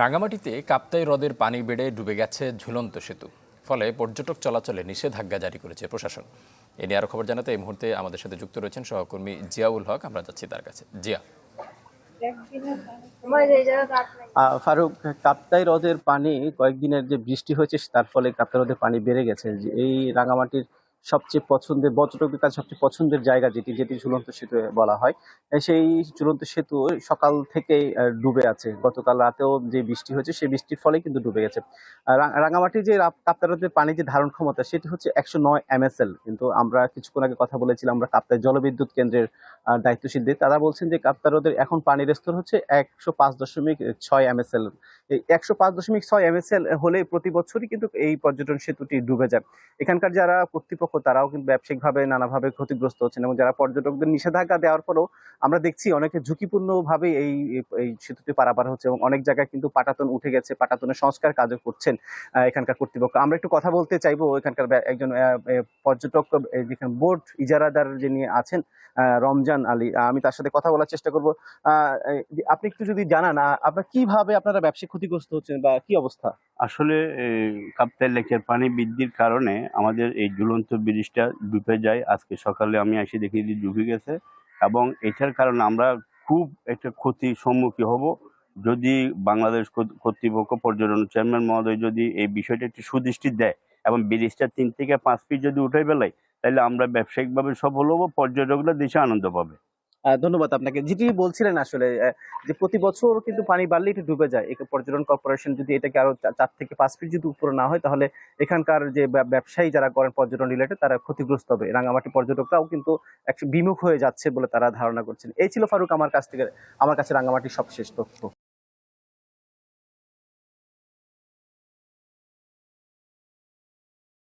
রাঙামাটিতে কাপ্তাই হ্রদের পানি বেড়ে ডুবে গেছে ঝুলন্ত সেতু। ফলে পর্যটক চলাচলে নিষেধাজ্ঞা জারি করেছে প্রশাসন। এ নিয়ে আরও খবর জানাতে এই মুহূর্তে আমাদের সাথে যুক্ত রয়েছেন সহকর্মী জিয়াউল হক। আমরা যাচ্ছি তার কাছে। জিয়া। ফারুক কাপ্তাই হ্রদের পানি কয়েকদিনের যে বৃষ্টি হয়েছে তার ফলে কাপ্তাই হ্রদের পানি বেড়ে গেছে। যে এই রাঙামাটির সবচেয়ে পছন্দের পর্যটকদের কাছে সবচেয়ে পছন্দের জায়গা যেটি যেটি ঝুলন্ত সেতু বলা হয়। সেই ঝুলন্ত সেতু সকাল আহ, ডুবে আছে। গতকাল রাতেও যে বৃষ্টি হয়েছে সেই বৃষ্টির ফলে কিন্তু ডুবে গেছে। আর রা- যে কাপ্তাই পানি যে ধারণ ক্ষমতা সেটি হচ্ছে একশো নয় এমএসএল। কিন্তু আমরা কিছুক্ষণ আগে কথা বলেছিলাম আমরা কাপ্তাই জলবিদ্যুৎ কেন্দ্রের দায়িত্বশীলদের তারা বলছেন যে কাপ্তাই হ্রদের এখন পানির স্তর হচ্ছে একশো পাঁচ দশমিক ছয় এমএসএল। একশো পাঁচ দশমিক ছয় এমএসএল হলে প্রতি বছরই কিন্তু এই পর্যটন সেতুটি ডুবে যায়। এখানকার যারা কর্তৃপক্ষ, তারাও কিন্তু ব্যবসায়িকভাবে নানাভাবে ক্ষতিগ্রস্ত হচ্ছেন এবং যারা পর্যটকদের নিষেধাজ্ঞা দেওয়ার পরেও আমরা দেখছি অনেকে ঝুঁকিপূর্ণভাবে এই, এই- সেতুটি পারাপার হচ্ছে এবং অনেক জায়গায় কিন্তু পাটাতন উঠে গেছে, পাটাতনের সংস্কার কাজও করছেন এখানকার কর্তৃপক্ষ। আমরা একটু কথা বলতে চাইব এখানকার একজন পর্যটক যেখানে বোর্ড ইজারাদার যিনি আছেন রমজান আলী, আমি তার সাথে কথা বলার চেষ্টা করব। আপনি একটু যদি জানান আপনার কীভাবে আপনারা ব্যবসায়িক ক্ষতিগ্রস্ত হচ্ছেন বা কি অবস্থা? আসলে কাপ্তাই লেকের পানি বৃদ্ধির কারণে আমাদের এই ঝুলন্ত ব্রিজটা ডুবে যায়। আজকে সকালে আমি এসে দেখি যে ডুবে গেছে এবং এটার কারণে আমরা খুব একটা ক্ষতির সম্মুখীন হব। যদি বাংলাদেশ কর্তৃপক্ষ পর্যটন চেয়ারম্যান মহোদয় যদি এই বিষয়টা একটু সুদৃষ্টি দেয় এবং ব্রিজটা তিন থেকে পাঁচ ফিট যদি উঠে বেলায় তাহলে আমরা ব্যবসায়িকভাবে সফল হব, পর্যটকরা দেশে আনন্দ পাবে। ধন্যবাদ আপনাকে। যেটি বলছিলেন আসলে যে প্রতি বছর কিন্তু পানি বাড়লে এটা ডুবে যায়। একে পর্যটন কর্পোরেশন যদি এটাকে আরও চার থেকে পাঁচ ফিট যদি উপরে না হয়, তাহলে এখানকার যে ব্যবসায়ী যারা করেন পর্যটন রিলেটেড তারা ক্ষতিগ্রস্ত হবে। রাঙামাটি পর্যটকরাও কিন্তু বিমুখ হয়ে যাচ্ছে বলে তারা ধারণা করছেন। এই ছিল ফারুক আমার কাছ থেকে, আমার কাছে রাঙামাটির সবশেষ তথ্য।